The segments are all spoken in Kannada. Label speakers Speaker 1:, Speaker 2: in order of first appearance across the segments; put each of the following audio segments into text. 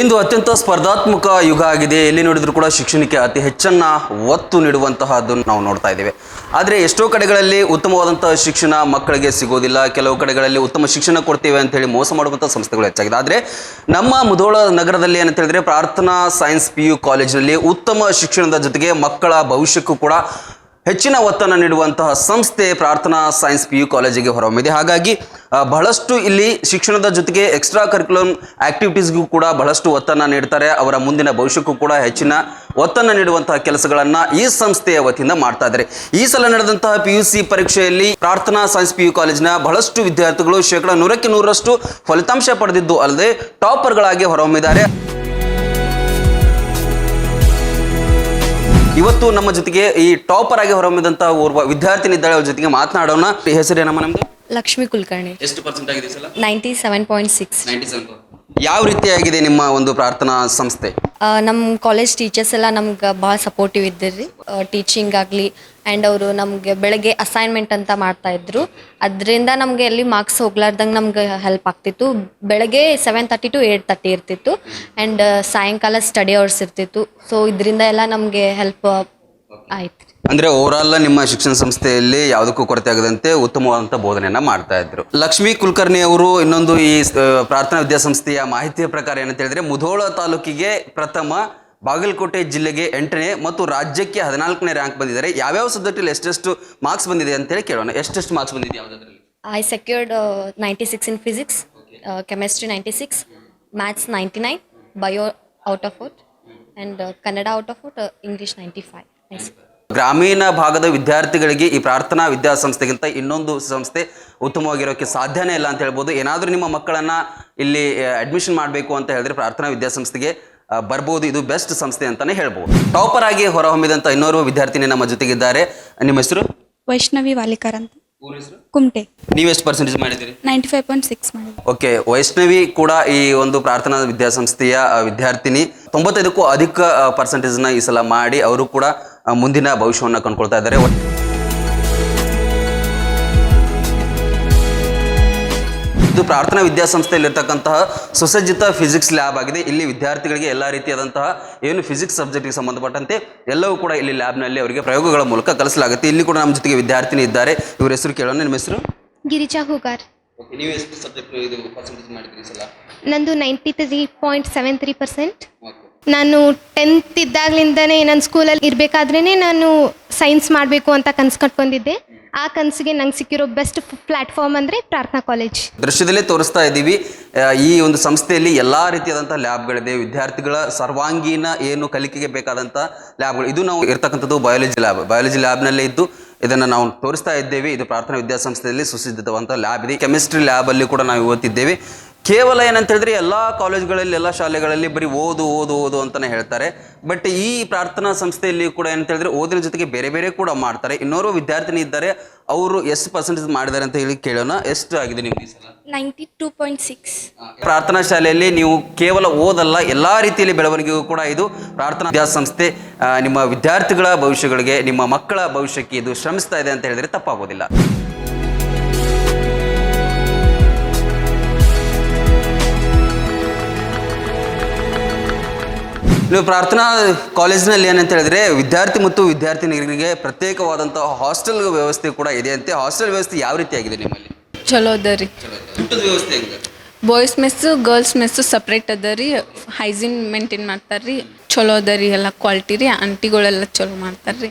Speaker 1: ಇಂದು ಅತ್ಯಂತ ಸ್ಪರ್ಧಾತ್ಮಕ ಯುಗ ಆಗಿದೆ. ಎಲ್ಲಿ ನೋಡಿದ್ರು ಕೂಡ ಶಿಕ್ಷಣಕ್ಕೆ ಅತಿ ಹೆಚ್ಚನ್ನ ಒತ್ತು ನೀಡುವಂತಹದ್ದನ್ನು ನಾವು ನೋಡ್ತಾ ಇದ್ದೇವೆ. ಆದರೆ ಎಷ್ಟೋ ಕಡೆಗಳಲ್ಲಿ ಉತ್ತಮವಾದಂತಹ ಶಿಕ್ಷಣ ಮಕ್ಕಳಿಗೆ ಸಿಗೋದಿಲ್ಲ. ಕೆಲವು ಕಡೆಗಳಲ್ಲಿ ಉತ್ತಮ ಶಿಕ್ಷಣ ಕೊಡ್ತೇವೆ ಅಂತ ಹೇಳಿ ಮೋಸ ಮಾಡುವಂಥ ಸಂಸ್ಥೆಗಳು ಹೆಚ್ಚಾಗಿದೆ. ಆದರೆ ನಮ್ಮ ಮುಧೋಳ ನಗರದಲ್ಲಿ ಏನಂತ ಹೇಳಿದ್ರೆ ಪ್ರಾರ್ಥನಾ ಸೈನ್ಸ್ ಪಿ ಯು ಕಾಲೇಜಿನಲ್ಲಿ ಉತ್ತಮ ಶಿಕ್ಷಣದ ಜೊತೆಗೆ ಮಕ್ಕಳ ಭವಿಷ್ಯಕ್ಕೂ ಕೂಡ ಹೆಚ್ಚಿನ ಒತ್ತನ್ನು ನೀಡುವಂತಹ ಸಂಸ್ಥೆ ಪ್ರಾರ್ಥನಾ ಸೈನ್ಸ್ ಪಿ ಯು ಕಾಲೇಜಿಗೆ ಹೊರಹೊಮ್ಮಿದೆ. ಹಾಗಾಗಿ ಬಹಳಷ್ಟು ಇಲ್ಲಿ ಶಿಕ್ಷಣದ ಜೊತೆಗೆ ಎಕ್ಸ್ಟ್ರಾ ಕರಿಕ್ಯುಲಮ್ ಆಕ್ಟಿವಿಟೀಸ್ಗೂ ಕೂಡ ಬಹಳಷ್ಟು ಒತ್ತನ್ನು ನೀಡ್ತಾರೆ. ಅವರ ಮುಂದಿನ ಭವಿಷ್ಯಕ್ಕೂ ಕೂಡ ಹೆಚ್ಚಿನ ಒತ್ತನ್ನು ನೀಡುವಂತಹ ಕೆಲಸಗಳನ್ನು ಈ ಸಂಸ್ಥೆಯ ವತಿಯಿಂದ ಮಾಡ್ತಾ ಇದ್ದಾರೆ. ಈ ಸಲ ನಡೆದಂತಹ ಪಿ ಯು ಸಿ ಪರೀಕ್ಷೆಯಲ್ಲಿ ಪ್ರಾರ್ಥನಾ ಸೈನ್ಸ್ ಪಿ ಯು ಕಾಲೇಜಿನ ಬಹಳಷ್ಟು ವಿದ್ಯಾರ್ಥಿಗಳು ಶೇಕಡ ನೂರಕ್ಕೆ ನೂರರಷ್ಟು ಫಲಿತಾಂಶ ಪಡೆದಿದ್ದು ಅಲ್ಲದೆ ಟಾಪರ್ಗಳಾಗಿ ಹೊರಹೊಮ್ಮಿದ್ದಾರೆ. ಇವತ್ತು ನಮ್ಮ ಜೊತೆಗೆ ಈ ಟಾಪರ್ ಆಗಿ ಹೊರಹೊಮ್ಮಿದಂತ ಓರ್ವ ವಿದ್ಯಾರ್ಥಿನಿ ಇದ್ದಾಳೆ ಅವ್ರ ಜೊತೆಗೆ ಮಾತನಾಡೋಣ. ಹೆಸರೇನಮ್ಮ ನಮ್ದು?
Speaker 2: ಲಕ್ಷ್ಮಿ ಕುಲಕರ್ಣಿ.
Speaker 1: ಎಷ್ಟು ಪರ್ಸೆಂಟ್ ಆಗಿದೆ ಸಲ?
Speaker 2: ನೈಂಟಿ ಸೆವೆನ್ ಪಾಯಿಂಟ್ ಸಿಕ್ಸ್
Speaker 1: ಯಾವ ರೀತಿಯಾಗಿದೆ ನಿಮ್ಮ ಒಂದು ಪ್ರಾರ್ಥನಾ ಸಂಸ್ಥೆ?
Speaker 2: ನಮ್ಮ ಕಾಲೇಜ್ ಟೀಚರ್ಸ್ ಎಲ್ಲ ನಮ್ಗೆ ಭಾಳ ಸಪೋರ್ಟಿವ್ ಇದ್ದಿರಿ ಟೀಚಿಂಗ್ ಆಗಲಿ ಆ್ಯಂಡ್ ಅವರು ನಮಗೆ ಬೆಳಗ್ಗೆ ಅಸೈನ್ಮೆಂಟ್ ಅಂತ ಮಾಡ್ತಾ ಇದ್ರು. ಅದರಿಂದ ನಮಗೆ ಎಲ್ಲಿ ಮಾರ್ಕ್ಸ್ ಹೋಗ್ಲಾರ್ದಂಗೆ ನಮ್ಗೆ ಹೆಲ್ಪ್ ಆಗ್ತಿತ್ತು. ಬೆಳಗ್ಗೆ seven thirty to eight thirty ಇರ್ತಿತ್ತು. ಆ್ಯಂಡ್ ಸಾಯಂಕಾಲ ಸ್ಟಡಿ ಅವರ್ಸ್ ಇರ್ತಿತ್ತು. ಸೊ ಇದರಿಂದ ಎಲ್ಲ ನಮಗೆ ಹೆಲ್ಪ್ ಆಯ್ತು.
Speaker 1: ಅಂದ್ರೆ ಓವರ್ ಆಲ್ ನಿಮ್ಮ ಶಿಕ್ಷಣ ಸಂಸ್ಥೆಯಲ್ಲಿ ಯಾವುದಕ್ಕೂ ಕೊರತೆ ಆಗದಂತೆ ಉತ್ತಮವಾದಂಥ ಬೋಧನೆಯನ್ನ ಮಾಡ್ತಾ ಇದ್ರು. ಲಕ್ಷ್ಮೀ ಕುಲಕರ್ಣಿ ಅವರು ಇನ್ನೊಂದು ಈ ಪ್ರಾರ್ಥನಾ ವಿದ್ಯಾಸಂಸ್ಥೆಯ ಮಾಹಿತಿಯ ಪ್ರಕಾರ ಏನಂತ ಹೇಳಿದ್ರೆ ಮುಧೋಳ ತಾಲೂಕಿಗೆ ಪ್ರಥಮ ಬಾಗಲಕೋಟೆ ಜಿಲ್ಲೆಗೆ ಎಂಟನೇ ಮತ್ತು ರಾಜ್ಯಕ್ಕೆ ಹದಿನಾಲ್ಕನೇ ರ್ಯಾಂಕ್ ಬಂದಿದ್ದಾರೆ. ಯಾವ್ಯಾವ ಸಬ್ಜೆಕ್ಟಲ್ಲಿ ಎಷ್ಟೆಷ್ಟು ಮಾರ್ಕ್ಸ್ ಬಂದಿದೆ ಅಂತೇಳಿ ಕೇಳೋಣ. ಎಷ್ಟೆಷ್ಟು ಮಾರ್ಕ್ಸ್ ಬಂದಿದೆ ಯಾವುದಾದ್ರಲ್ಲಿ?
Speaker 2: I secured ninety six in physics chemistry ninety six maths ninety nine bio out of out and Kannada out of out English ninety five
Speaker 1: ಗ್ರಾಮೀಣ ಭಾಗದ ವಿದ್ಯಾರ್ಥಿಗಳಿಗೆ ಈ ಪ್ರಾರ್ಥನಾ ವಿದ್ಯಾಸಂಸ್ಥೆಗಿಂತ ಇನ್ನೊಂದು ಸಂಸ್ಥೆ ಉತ್ತಮವಾಗಿರೋಕ್ಕೆ ಸಾಧ್ಯನೇ ಇಲ್ಲ ಅಂತ ಹೇಳ್ಬೋದು. ಏನಾದರೂ ನಿಮ್ಮ ಮಕ್ಕಳನ್ನ ಇಲ್ಲಿ ಅಡ್ಮಿಷನ್ ಮಾಡಬೇಕು ಅಂತ ಹೇಳಿದ್ರೆ ಪ್ರಾರ್ಥನಾ ವಿದ್ಯಾಸಂಸ್ಥೆಗೆ ಬರ್ಬೋದು. ಇದು ಬೆಸ್ಟ್ ಸಂಸ್ಥೆ ಅಂತಾನೆ ಹೇಳ್ಬೋದು. ಟಾಪರ್ ಆಗಿ ಹೊರಹೊಮ್ಮಿದಂಥ ಇನ್ನೋರ್ವ ವಿದ್ಯಾರ್ಥಿನಿ ನಮ್ಮ ಜೊತೆಗಿದ್ದಾರೆ. ನಿಮ್ಮ ಹೆಸರು?
Speaker 3: ವೈಷ್ಣವಿ ವಾಲಿಕರ್ ಅಂತ ಕುಮಟೆ.
Speaker 1: ನೀವು ಎಷ್ಟು ಪರ್ಸೆಂಟೇಜ್ ಮಾಡಿದ್ದೀರಿ?
Speaker 3: Ninety five point six
Speaker 1: okay Vaishnavi ಕೂಡ ಈ ಒಂದು ಪ್ರಾರ್ಥನಾ ವಿದ್ಯಾಸಂಸ್ಥೆಯ ವಿದ್ಯಾರ್ಥಿನಿ. ತೊಂಬತ್ತೈದಕ್ಕೂ ಅಧಿಕ ಪರ್ಸೆಂಟೇಜ್ನ ಈ ಸಲ ಮಾಡಿ ಅವರು ಕೂಡ ಮುಂದಿನ ಭವಿಷ್ಯವನ್ನು ಕಂಡುಕೊಳ್ತಾ ಇದ್ದಾರೆ. ಇದು ಪ್ರಾರ್ಥನಾ ವಿದ್ಯಾಸಂಸ್ಥೆಯಲ್ಲಿರ್ತಕ್ಕಂತಹ ಸುಸಜ್ಜಿತ ಫಿಸಿಕ್ಸ್ ಲ್ಯಾಬ್ ಆಗಿದೆ. ಇಲ್ಲಿ ವಿದ್ಯಾರ್ಥಿಗಳಿಗೆ ಎಲ್ಲ ರೀತಿಯಾದಂತಹ ಏನು ಫಿಸಿಕ್ಸ್ ಸಬ್ಜೆಕ್ಟ್ಗೆ ಸಂಬಂಧಪಟ್ಟಂತೆ ಎಲ್ಲವೂ ಕೂಡ ಇಲ್ಲಿ ಲ್ಯಾಬ್ನಲ್ಲಿ ಅವರಿಗೆ ಪ್ರಯೋಗಗಳ ಮೂಲಕ ಕಲಿಸಲಾಗುತ್ತೆ. ಇಲ್ಲಿ ಕೂಡ ನಮ್ಮ ಜೊತೆಗೆ ವಿದ್ಯಾರ್ಥಿನಿ ಇದ್ದಾರೆ. ಇವ್ರ ಹೆಸರು ಕೇಳೋಣ. ನಿಮ್ಮ ಹೆಸರು?
Speaker 4: ಗಿರಿಜಾ ಹೂಗಾರ್.
Speaker 1: ನೀವು ಎಷ್ಟು ಸಬ್ಜೆಕ್ಟ್ ಇದು ಪರ್ಸೆಂಟೇಜ್ ಮಾಡಿದ್ರಿ ಸಲ?
Speaker 4: ನಂದು ninety three point seven three percent ನಾನು ಟೆಂತ್ ಇದ್ದಾಗಲಿಂದನೇ ನನ್ನ ಸ್ಕೂಲಲ್ಲಿ ಇರಬೇಕಾದ್ರೇ ನಾನು ಸೈನ್ಸ್ ಮಾಡಬೇಕು ಅಂತ ಕನ್ಸು ಕಟ್ಕೊಂಡಿದ್ದೆ. ಆ ಕನಸಿಗೆ ನಂಗೆ ಸಿಕ್ಕಿರೋ ಬೆಸ್ಟ್ ಪ್ಲಾಟ್ಫಾರ್ಮ್ ಅಂದರೆ ಪ್ರಾರ್ಥನಾ ಕಾಲೇಜ್
Speaker 1: ದೃಶ್ಯದಲ್ಲೇ ತೋರಿಸ್ತಾ ಇದ್ದೀವಿ. ಈ ಒಂದು ಸಂಸ್ಥೆಯಲ್ಲಿ ಎಲ್ಲ ರೀತಿಯಾದಂಥ ಲ್ಯಾಬ್ಗಳಿದೆ. ವಿದ್ಯಾರ್ಥಿಗಳ ಸರ್ವಾಂಗೀಣ ಏನು ಕಲಿಕೆಗೆ ಬೇಕಾದಂಥ ಲ್ಯಾಬ್ಗಳು. ಇದು ನಾವು ಇರ್ತಕ್ಕಂಥದ್ದು ಬಯಾಲಜಿ ಲ್ಯಾಬ್ ಬಯಾಲಜಿ ಲ್ಯಾಬ್ನಲ್ಲೇ ಇದ್ದು ಇದನ್ನು ನಾವು ತೋರಿಸ್ತಾ ಇದ್ದೇವೆ. ಇದು ಪ್ರಾರ್ಥನಾ ವಿದ್ಯಾಸಂಸ್ಥೆಯಲ್ಲಿ ಸುಸಜ್ಜಿತವಂಥ ಲ್ಯಾಬ್ ಇದೆ. ಕೆಮಿಸ್ಟ್ರಿ ಲ್ಯಾಬಲ್ಲಿ ಕೂಡ ನಾವು ಇವತ್ತಿದ್ದೇವೆ ಕೇವಲ ಏನಂತ ಹೇಳಿದ್ರೆ ಎಲ್ಲ ಕಾಲೇಜ್ಗಳಲ್ಲಿ ಎಲ್ಲ ಶಾಲೆಗಳಲ್ಲಿ ಬರೀ ಓದು ಓದು ಓದು ಅಂತಲೇ ಹೇಳ್ತಾರೆ. ಬಟ್ ಈ ಪ್ರಾರ್ಥನಾ ಸಂಸ್ಥೆಯಲ್ಲಿ ಕೂಡ ಏನಂತ ಹೇಳಿದ್ರೆ ಓದಿನ ಜೊತೆಗೆ ಬೇರೆ ಬೇರೆ ಕೂಡ ಮಾಡ್ತಾರೆ. ಇನ್ನೋರು ವಿದ್ಯಾರ್ಥಿನಿ ಇದ್ದಾರೆ. ಅವರು ಎಷ್ಟು ಪರ್ಸೆಂಟೇಜ್ ಮಾಡಿದ್ದಾರೆ ಅಂತ ಹೇಳಿ ಕೇಳೋಣ. ಎಷ್ಟು ಆಗಿದೆ ನಿಮ್ಗೆ
Speaker 3: ನೈಂಟಿ ಟೂ ಪಾಯಿಂಟ್ ಸಿಕ್ಸ್.
Speaker 1: ಪ್ರಾರ್ಥನಾ ಶಾಲೆಯಲ್ಲಿ ನೀವು ಕೇವಲ ಓದಲ್ಲ ಎಲ್ಲ ರೀತಿಯಲ್ಲಿ ಬೆಳವಣಿಗೆಗೂ ಕೂಡ ಇದು ಪ್ರಾರ್ಥನಾ ವಿದ್ಯಾಸಂಸ್ಥೆ ಸಂಸ್ಥೆ ನಿಮ್ಮ ವಿದ್ಯಾರ್ಥಿಗಳ ಭವಿಷ್ಯಗಳಿಗೆ ನಿಮ್ಮ ಮಕ್ಕಳ ಭವಿಷ್ಯಕ್ಕೆ ಇದು ಶ್ರಮಿಸ್ತಾ ಇದೆ ಅಂತ ಹೇಳಿದ್ರೆ ತಪ್ಪಾಗೋದಿಲ್ಲ. ನೀವು ಪ್ರಾರ್ಥನಾ ಕಾಲೇಜಿನಲ್ಲಿ ಏನಂತ ಹೇಳಿದ್ರೆ ವಿದ್ಯಾರ್ಥಿ ಮತ್ತು ವಿದ್ಯಾರ್ಥಿನಿಯರಿಗೆ ಪ್ರತ್ಯೇಕವಾದಂತಹ ಹಾಸ್ಟೆಲ್ ವ್ಯವಸ್ಥೆ ಕೂಡ ಇದೆ ಅಂತೆ. ಹಾಸ್ಟೆಲ್ ವ್ಯವಸ್ಥೆ ಯಾವ ರೀತಿ ಆಗಿದೆ ನಿಮ್ಮಲ್ಲಿ?
Speaker 5: ಚಲೋ ಅದ ರೀ.
Speaker 1: ಊಟದ ವ್ಯವಸ್ಥೆ ಹೆಂಗೆ
Speaker 5: boys mess girls mess separate ಅದ ರೀ. ಹೈಜೀನ್ ಮೇಂಟೈನ್ ಮಾಡ್ತಾರೆ ರೀ. ಚಲೋ ಅದ ರೀ ಎಲ್ಲ ಕ್ವಾಲಿಟಿ ರೀ. ಆಂಟಿಗಳೆಲ್ಲ ಚಲೋ ಮಾಡ್ತಾರೆ ರೀ.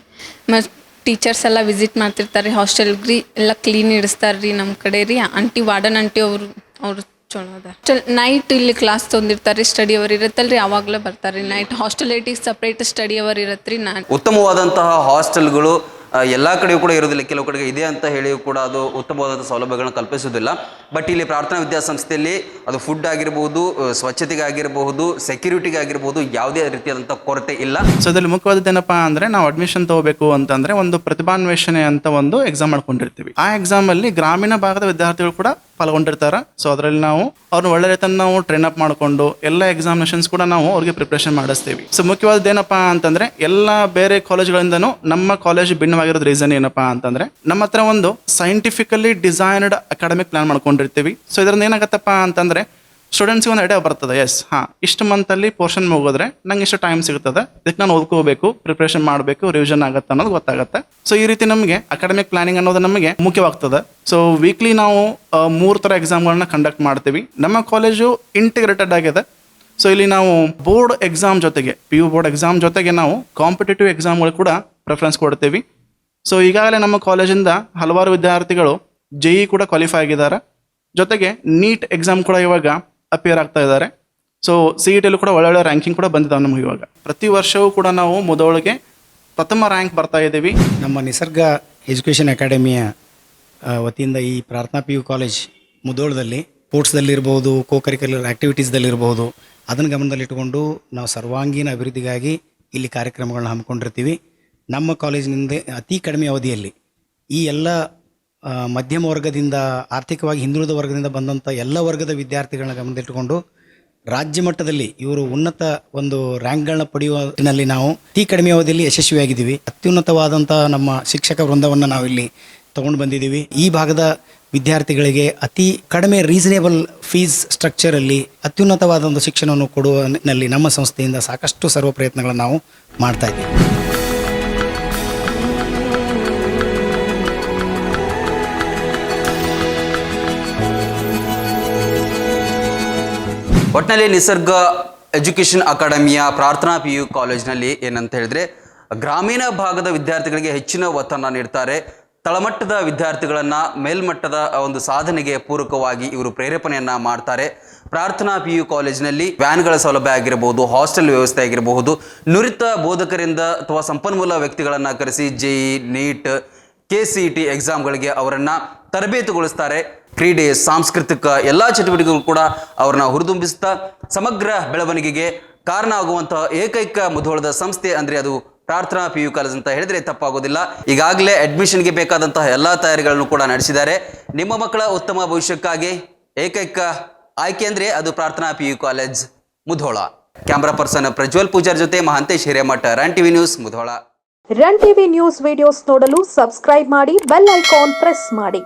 Speaker 5: ಮತ್ತು ಟೀಚರ್ಸ್ ಎಲ್ಲ ವಿಸಿಟ್ ಮಾಡ್ತಿರ್ತಾರೆ ರೀ ಹಾಸ್ಟೆಲ್ಗೆ ರೀ. ಎಲ್ಲ ಕ್ಲೀನ್ ಇಡಿಸ್ತಾರೆ ರೀ ನಮ್ಮ ಕಡೆ ರೀ. ಆಂಟಿ ವಾರ್ಡನ್ ಆಂಟಿ ಅವರು ಅವರು ಚಲೋ ಅದ. ನೈಟ್ ಇಲ್ಲಿ ಕ್ಲಾಸ್ ತೊಂದಿರ್ತಾರೆ ಸ್ಟಡಿ ಅವರ್ ಇರುತ್ತಲ್ಲ ರೀ ಅವಾಗಲೇ ಬರ್ತಾರೆ. ನೈಟ್ ಹಾಸ್ಟೆಲಿಟಿಗೆ ಸಪ್ರೇಟ್ ಸ್ಟಡಿ ಅವರ್ ಇರತ್ತೆ ರೀ ನಾನು.
Speaker 1: ಉತ್ತಮವಾದಂತಹ ಹಾಸ್ಟೆಲ್ಗಳು ಎಲ್ಲಾ ಕಡೆಯೂ ಕೂಡ ಇರೋದಿಲ್ಲ ಕೆಲವು ಕಡೆಗೆ ಇದೆ ಅಂತ ಹೇಳಿ ಕೂಡ ಅದು ಉತ್ತಮವಾದಂಥ ಸೌಲಭ್ಯಗಳನ್ನು ಕಲ್ಪಿಸೋದಿಲ್ಲ ಬಟ್ ಇಲ್ಲಿ ಪ್ರಾರ್ಥನಾ ವಿದ್ಯಾಸಂಸ್ಥೆಯಲ್ಲಿ ಅದು ಫುಡ್ ಆಗಿರಬಹುದು ಸ್ವಚ್ಛತೆಗಾಗಿರಬಹುದು ಸ್ವಚ್ಛತೆಗೆ ಆಗಿರಬಹುದು ಯಾವುದೇ ರೀತಿಯಾದಂಥ ಕೊರತೆ ಇಲ್ಲ.
Speaker 6: ಸೊ ಅದರಲ್ಲಿ ಮುಖ್ಯವಾದದ್ದು ಏನಪ್ಪಾ ಅಂದ್ರೆ ನಾವು ಅಡ್ಮಿಷನ್ ತಗೋಬೇಕು ಅಂತಂದರೆ ಒಂದು ಪ್ರತಿಭಾನ್ವೇಷಣೆ ಅಂತ ಒಂದು ಎಕ್ಸಾಮ್ ಮಾಡ್ಕೊಂಡಿರ್ತೀವಿ. ಆ ಎಕ್ಸಾಮ್ ಅಲ್ಲಿ ಗ್ರಾಮೀಣ ಭಾಗದ ವಿದ್ಯಾರ್ಥಿಗಳು ಕೂಡ ಪಾಲ್ಗೊಂಡಿರ್ತಾರೆ. ಸೊ ಅದರಲ್ಲಿ ನಾವು ಅವ್ರನ್ನ ಒಳ್ಳೆ ರೀತಿಯಿಂದ ನಾವು ಟ್ರೈನ್ ಅಪ್ ಮಾಡಿಕೊಂಡು ಎಲ್ಲ ಎಕ್ಸಾಮಿನೇಷನ್ಸ್ ಕೂಡ ನಾವು ಅವ್ರಿಗೆ ಪ್ರಿಪ್ರೇಷನ್ ಮಾಡಿಸ್ತೀವಿ. ಸೊ ಮುಖ್ಯವಾದ ಏನಪ್ಪಾ ಅಂತಂದ್ರೆ ಎಲ್ಲ ಬೇರೆ ಕಾಲೇಜ್ಗಳಿಂದನೂ ನಮ್ಮ ಕಾಲೇಜ್ ಭಿನ್ನವಾಗಿರೋದು ರೀಸನ್ ಏನಪ್ಪಾ ಅಂತಂದ್ರೆ, ನಮ್ಮ ಹತ್ರ ಒಂದು ಸೈಂಟಿಫಿಕಲಿ ಡಿಸೈನ್ಡ್ ಅಕಾಡೆಮಿಕ್ ಪ್ಲಾನ್ ಮಾಡ್ಕೊಂಡಿರ್ತೀವಿ. ಸೊ ಇದರಿಂದ ಏನಾಗತ್ತಪ್ಪ ಅಂತಂದ್ರೆ ಸ್ಟೂಡೆಂಟ್ಸ್ಗೆ ಒಂದು ಐಡಿಯಾ ಬರ್ತದೆ. ಎಸ್ ಹಾಂ. ಇಷ್ಟು ಮಂತಲ್ಲಿ ಪೋರ್ಷನ್ ಮುಗಿದ್ರೆ ನಂಗೆ ಇಷ್ಟು ಟೈಮ್ ಸಿಗ್ತದೆ ಇದಕ್ಕೆ ನಾನು ಓದ್ಕೋಬೇಕು ಪ್ರಿಪ್ರೇಷನ್ ಮಾಡಬೇಕು ರಿವಿಷನ್ ಆಗುತ್ತೆ ಅನ್ನೋದು ಗೊತ್ತಾಗುತ್ತೆ. ಸೊ ಈ ರೀತಿ ನಮಗೆ ಅಕಾಡೆಮಿಕ್ ಪ್ಲಾನಿಂಗ್ ಅನ್ನೋದು ನಮಗೆ ಮುಖ್ಯವಾಗ್ತದೆ. ಸೊ ವೀಕ್ಲಿ ನಾವು ಮೂರು ಥರ ಎಕ್ಸಾಮ್ಗಳನ್ನ ಕಂಡಕ್ಟ್ ಮಾಡ್ತೀವಿ. ನಮ್ಮ ಕಾಲೇಜು ಇಂಟಿಗ್ರೇಟೆಡ್ ಆಗಿದೆ. ಸೊ ಇಲ್ಲಿ ನಾವು ಬೋರ್ಡ್ ಎಕ್ಸಾಮ್ ಜೊತೆಗೆ ಪಿ ಯು ಬೋರ್ಡ್ ಎಕ್ಸಾಮ್ ಜೊತೆಗೆ ನಾವು ಕಾಂಪಿಟೇಟಿವ್ ಎಕ್ಸಾಮ್ಗಳು ಕೂಡ ಪ್ರಿಫರೆನ್ಸ್ ಕೊಡ್ತೀವಿ. ಸೊ ಈಗಾಗಲೇ ನಮ್ಮ ಕಾಲೇಜಿಂದ ಹಲವಾರು ವಿದ್ಯಾರ್ಥಿಗಳು ಜೆ ಇ ಕೂಡ ಕ್ವಾಲಿಫೈ ಆಗಿದ್ದಾರೆ. ಜೊತೆಗೆ ನೀಟ್ ಎಕ್ಸಾಮ್ ಕೂಡ ಇವಾಗ ಅಪಿಯರ್ ಆಗ್ತಾ ಇದ್ದಾರೆ. ಸೊ ಸಿ ಇ ಟಿಯಲ್ಲೂ ಕೂಡ ಒಳ್ಳೊಳ್ಳೆ ರ್ಯಾಂಕಿಂಗ್ ಕೂಡ ಬಂದಿದ್ದಾವೆ ನಮಗೆ ಇವಾಗ. ಪ್ರತಿ ವರ್ಷವೂ ಕೂಡ ನಾವು ಮುದೋಳಿಗೆ ಪ್ರಥಮ ರ್ಯಾಂಕ್ ಬರ್ತಾ ಇದ್ದೀವಿ.
Speaker 7: ನಮ್ಮ ನಿಸರ್ಗ ಎಜುಕೇಷನ್ ಅಕಾಡೆಮಿಯ ವತಿಯಿಂದ ಈ ಪ್ರಾರ್ಥನಾ ಪಿ ಯು ಕಾಲೇಜ್ ಮುದೋಳದಲ್ಲಿ ಸ್ಪೋರ್ಟ್ಸ್ದಲ್ಲಿರ್ಬೋದು ಕೋ ಕರಿಕ್ಯುಲರ್ ಆ್ಯಕ್ಟಿವಿಟೀಸ್ದಲ್ಲಿರ್ಬೋದು ಅದನ್ನು ಗಮನದಲ್ಲಿಟ್ಟುಕೊಂಡು ನಾವು ಸರ್ವಾಂಗೀಣ ಅಭಿವೃದ್ಧಿಗಾಗಿ ಇಲ್ಲಿ ಕಾರ್ಯಕ್ರಮಗಳನ್ನ ಹಮ್ಮಿಕೊಂಡಿರ್ತೀವಿ. ನಮ್ಮ ಕಾಲೇಜಿನಿಂದ ಅತಿ ಕಡಿಮೆ ಅವಧಿಯಲ್ಲಿ ಈ ಎಲ್ಲ ಮಧ್ಯಮ ವರ್ಗದಿಂದ ಆರ್ಥಿಕವಾಗಿ ಹಿಂದುಳಿದ ವರ್ಗದಿಂದ ಬಂದಂಥ ಎಲ್ಲ ವರ್ಗದ ವಿದ್ಯಾರ್ಥಿಗಳನ್ನ ಗಮನದಲ್ಲಿಟ್ಟುಕೊಂಡು ರಾಜ್ಯ ಮಟ್ಟದಲ್ಲಿ ಇವರು ಉನ್ನತ ಒಂದು ರ್ಯಾಂಕ್ಗಳನ್ನ ಪಡೆಯುವ ನಿಟ್ಟಿನಲ್ಲಿ ನಾವು ಅತಿ ಕಡಿಮೆ ಅವಧಿಯಲ್ಲಿ ಯಶಸ್ವಿಯಾಗಿದ್ದೀವಿ. ಅತ್ಯುನ್ನತವಾದಂಥ ನಮ್ಮ ಶಿಕ್ಷಕ ವೃಂದವನ್ನು ನಾವು ಇಲ್ಲಿ ತಗೊಂಡು ಬಂದಿದ್ದೀವಿ. ಈ ಭಾಗದ ವಿದ್ಯಾರ್ಥಿಗಳಿಗೆ ಅತಿ ಕಡಿಮೆ ರೀಸನೇಬಲ್ ಫೀಸ್ ಸ್ಟ್ರಕ್ಚರಲ್ಲಿ ಅತ್ಯುನ್ನತವಾದ ಒಂದು ಶಿಕ್ಷಣವನ್ನು ಕೊಡುವ ನಮ್ಮ ಸಂಸ್ಥೆಯಿಂದ ಸಾಕಷ್ಟು ಸರ್ವ ಪ್ರಯತ್ನಗಳನ್ನು ನಾವು ಮಾಡ್ತಾ ಇದ್ದೀವಿ.
Speaker 1: ಒಟ್ಟಿನಲ್ಲಿ ನಿಸರ್ಗ ಎಜುಕೇಷನ್ ಅಕಾಡೆಮಿಯ ಪ್ರಾರ್ಥನಾ ಪಿ ಯು ಕಾಲೇಜ್ನಲ್ಲಿ ಏನಂತ ಹೇಳಿದ್ರೆ, ಗ್ರಾಮೀಣ ಭಾಗದ ವಿದ್ಯಾರ್ಥಿಗಳಿಗೆ ಹೆಚ್ಚಿನ ಒತ್ತನ್ನು ನೀಡ್ತಾರೆ. ತಳಮಟ್ಟದ ವಿದ್ಯಾರ್ಥಿಗಳನ್ನ ಮೇಲ್ಮಟ್ಟದ ಒಂದು ಸಾಧನೆಗೆ ಪೂರಕವಾಗಿ ಇವರು ಪ್ರೇರೇಪಣೆಯನ್ನ ಮಾಡ್ತಾರೆ. ಪ್ರಾರ್ಥನಾ ಪಿ ಯು ಕಾಲೇಜಿನಲ್ಲಿ ವ್ಯಾನ್ಗಳ ಸೌಲಭ್ಯ ಆಗಿರಬಹುದು ಹಾಸ್ಟೆಲ್ ವ್ಯವಸ್ಥೆ ಆಗಿರಬಹುದು, ನುರಿತ ಬೋಧಕರಿಂದ ಅಥವಾ ಸಂಪನ್ಮೂಲ ವ್ಯಕ್ತಿಗಳನ್ನ ಕರೆಸಿ JEE NEET, K C T ಎಕ್ಸಾಮ್ಗಳಿಗೆ ಅವರನ್ನ ತರಬೇತುಗೊಳಿಸ್ತಾರೆ. ಕ್ರೀಡೆ, ಸಾಂಸ್ಕೃತಿಕ ಎಲ್ಲ ಚಟುವಟಿಕೆಗಳು ಕೂಡ ಅವ್ರನ್ನ ಹುರಿದುಂಬಿಸ್ತಾ ಸಮಗ್ರ ಬೆಳವಣಿಗೆಗೆ ಕಾರಣ ಆಗುವಂತಹ ಏಕೈಕ ಮುಧೋಳದ ಸಂಸ್ಥೆ ಅಂದ್ರೆ ಅದು ಪ್ರಾರ್ಥನಾ ಪಿ ಯು ಕಾಲೇಜ್ ಅಂತ ಹೇಳಿದ್ರೆ ತಪ್ಪಾಗೋದಿಲ್ಲ. ಈಗಾಗಲೇ ಅಡ್ಮಿಷನ್ಗೆ ಬೇಕಾದಂತಹ ಎಲ್ಲ ತಯಾರಿಗಳನ್ನು ಕೂಡ ನಡೆಸಿದ್ದಾರೆ. ನಿಮ್ಮ ಮಕ್ಕಳ ಉತ್ತಮ ಭವಿಷ್ಯಕ್ಕಾಗಿ ಏಕೈಕ ಆಯ್ಕೆ ಅಂದ್ರೆ ಅದು Prarthana P U college Mudhol. Camera person Prajwal Pujar ಜೊತೆ Mahantesh Hiremath, run TV news Mudhol.
Speaker 8: Run TV news videos ನೋಡಲು ಸಬ್ಸ್ಕ್ರೈಬ್ ಮಾಡಿ, ಬೆಲ್ ಐಕಾನ್ ಪ್ರೆಸ್ ಮಾಡಿ.